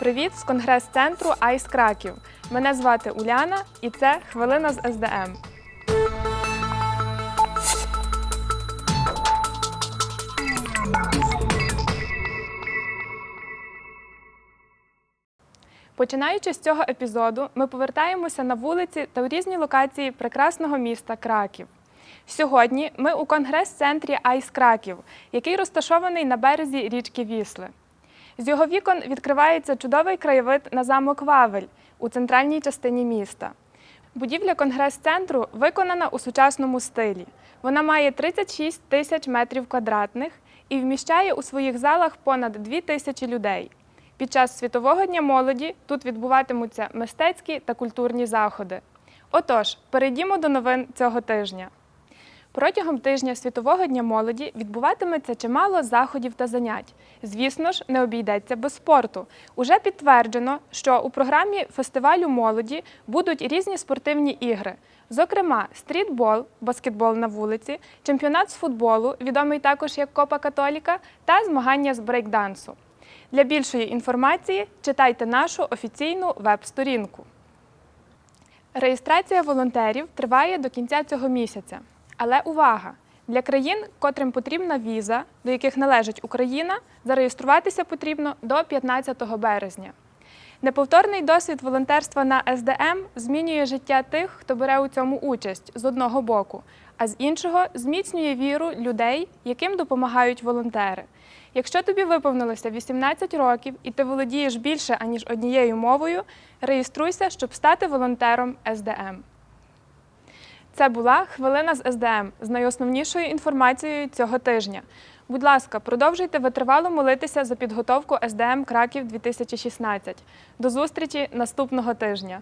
Привіт з конгрес-центру Айс Краків. Мене звати Уляна, і це хвилина з СДМ. Починаючи з цього епізоду, ми повертаємося на вулиці та у різні локації прекрасного міста Краків. Сьогодні ми у конгрес-центрі Айс Краків, який розташований на березі річки Вісли. З його вікон відкривається чудовий краєвид на замок Вавель у центральній частині міста. Будівля конгрес-центру виконана у сучасному стилі. Вона має 36 тисяч метрів квадратних і вміщає у своїх залах понад 2 тисячі людей. Під час Світового дня молоді тут відбуватимуться мистецькі та культурні заходи. Отож, перейдімо до новин цього тижня. Протягом тижня Світового дня молоді відбуватиметься чимало заходів та занять. Звісно ж, не обійдеться без спорту. Уже підтверджено, що у програмі фестивалю молоді будуть різні спортивні ігри. Зокрема, стрітбол, баскетбол на вулиці, чемпіонат з футболу, відомий також як Копа Католіка, та змагання з брейкдансу. Для більшої інформації читайте нашу офіційну веб-сторінку. Реєстрація волонтерів триває до кінця цього місяця. Але увага! Для країн, котрим потрібна віза, до яких належить Україна, зареєструватися потрібно до 15 березня. Неповторний досвід волонтерства на СДМ змінює життя тих, хто бере у цьому участь з одного боку, а з іншого зміцнює віру людей, яким допомагають волонтери. Якщо тобі виповнилося 18 років і ти володієш більше аніж однією мовою, реєструйся, щоб стати волонтером СДМ. Це була хвилина з СДМ з найосновнішою інформацією цього тижня. Будь ласка, продовжуйте витривало молитися за підготовку СДМ Краків 2016. До зустрічі наступного тижня.